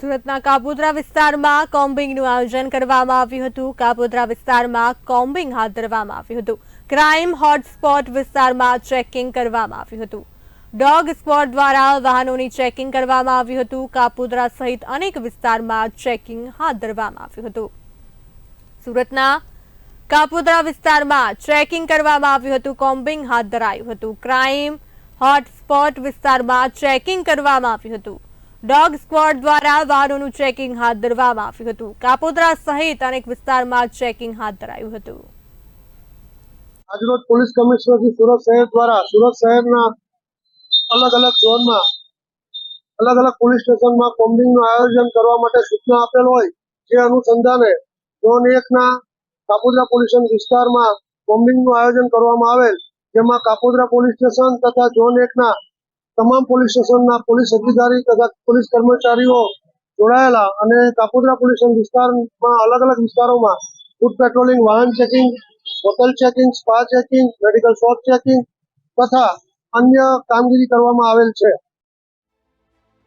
સુરતના કાપોદ્રા વિસ્તારમાં કોમ્બિંગનું આયોજન કરવામાં આવ્યું હતું. કાપોદ્રા વિસ્તારમાં કોમ્બિંગ હાથ ધરવામાં આવ્યું હતું. ક્રાઇમ હોટસ્પોટ વિસ્તારમાં ચેકિંગ કરવામાં આવ્યું હતું. ડોગ સ્પોટ દ્વારા વાહનોની ચેકિંગ કરવામાં આવ્યું હતું. કાપોદ્રા સહિત અનેક વિસ્તારમાં ચેકિંગ હાથ ધરવામાં આવ્યું હતું. સુરતના કાપોદ્રા વિસ્તારમાં ચેકિંગ કરવામાં આવ્યું હતું. કોમ્બિંગ હાથ ધરાયું હતું. ક્રાઇમ હોટસ્પોટ વિસ્તારમાં ચેકિંગ કરવામાં આવ્યું હતું. ડોગ સ્ક્વોડ દ્વારા વાહનોનું ચેકિંગ હાથ ધરવામાં આવ્યું હતું. કાપોદ્રા સહિત અનેક વિસ્તારમાં ચેકિંગ હાથ ધરાયું હતું. આજરોજ પોલીસ કમિશનરથી સુરત શહેર દ્વારા, સુરત શહેરના અલગ અલગ ઝોનમાં અલગ અલગ પોલીસ સ્ટેશનમાં કોમ્બિંગનું આયોજન કરવા માટે સૂચના આપેલ હોય, જે અનુસંધાને ઝોન એકના કાપોદ્રા પોલીસ વિસ્તારમાં કોમ્બિંગનું આયોજન કરવામાં આવેલ, જેમાં કાપોદ્રા પોલીસ સ્ટેશન તથા ઝોન એકના તમામ પોલીસ સ્ટેશનના પોલીસ અધિકારી તથા પોલીસ કર્મચારીઓ જોડાયેલા અને કાપોદ્રા પોલીસ વિસ્તારમાં અલગ અલગ વિસ્તારોમાં ફૂડ પેટ્રોલિંગ વાહન checking hotel checking spa checking medical shop checking તથા અન્ય કામગીરી કરવામાં આવેલ છે.